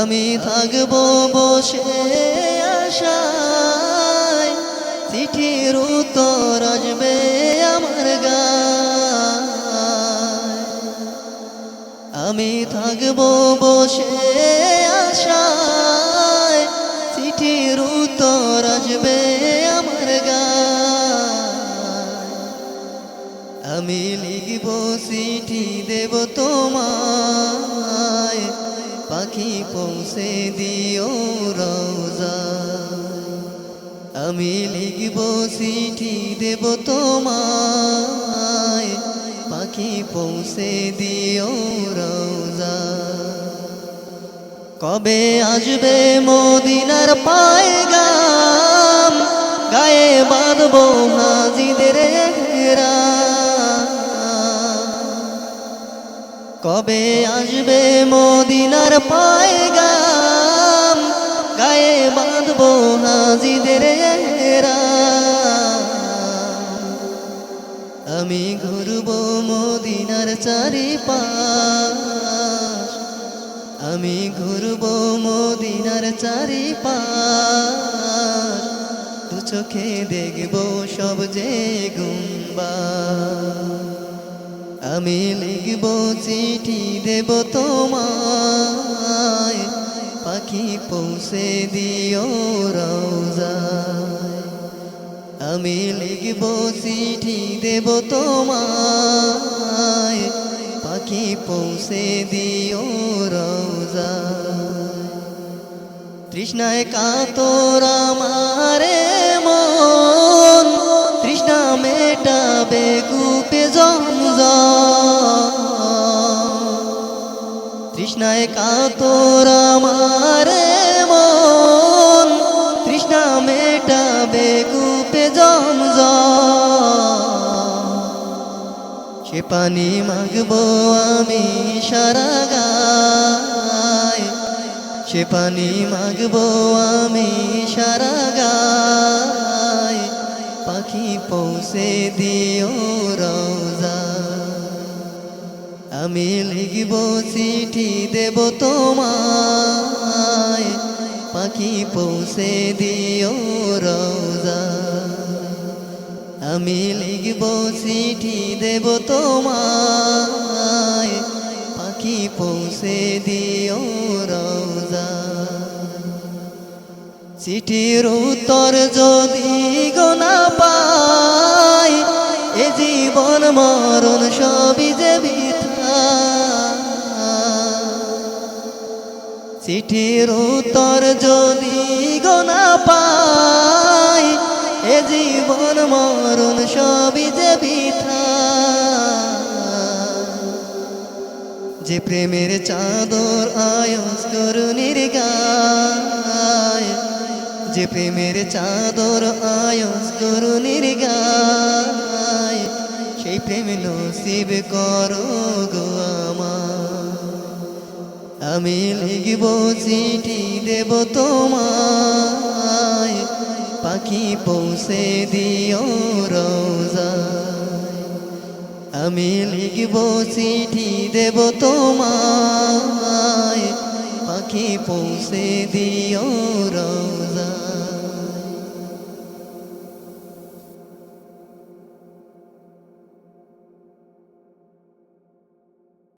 আমি থাকব বসে আশায়। চিঠির উত্তর আসবে আমার গায়। আমি থাকব বসে আশায়। চিঠির উত্তর আসবে আমার গায়। আমি লিখব চিঠি দেব তোমায়। পাখি পৌঁছে দিও রোজা আমি লিখব চিঠি দেব তোমায়, পাখি পৌঁছে দিও রোজা কবে আসবে মদিনার পায়ে গাম গায়ে বাঁধব হাজিদের হেরা কবে আসবে মদিনার পায়ে গাম গায়ে বাঁধব হাজিদের আমি ঘুরব মদিনার চারিপাশ। আমি ঘুরব মদিনার চারিপাশ। দু চোখে দেখব সব যে গুম্বা। আমি লিখব চিঠি দেব তোমায়। পাখি পৌঁছে দিও রোজায় আমি লিখব চিঠি দেব তোমায়। পাখি পৌঁছে দিও রোজা তৃষ্ণায় কাতর আমারে মন, তৃষ্ণা মেটাবে গুপে জমজম তৃষ্ণায় কাতর আমারে মন, তৃষ্ণা মেটাবে কূপে জমজম। সে পানি মাগবো আমি সারা গায় সে পানি মাগবো আমি সারা গায় পাখি পৌঁছে দিও রোজা আমি লিখব চিঠি দেব তোমায়। পাখি পৌঁছে দিও রোজা আমি লিখব চিঠি দেব তোমায়। পাখি পৌঁছে দিও রোজা চিঠির উত্তর যদি গোনা পাই, এ জীবন মরণ সবই যে বৃথা। চিঠির উত্তর যদি গোনা পাই, এ জীবন মরণ সবই যে যে প্রেমের চাদর আয়স করুনির গায়, যে প্রেমের চাদর আয়স করুনির গায় সেই প্রেম নসিব করো গো আমার। আমি লিখব চিঠি দেব তোমায়, পাখি পৌঁছে দিও রোজা আমি লিখব চিঠি দেব তোমায়, পাখি পৌঁছে দিও রোজা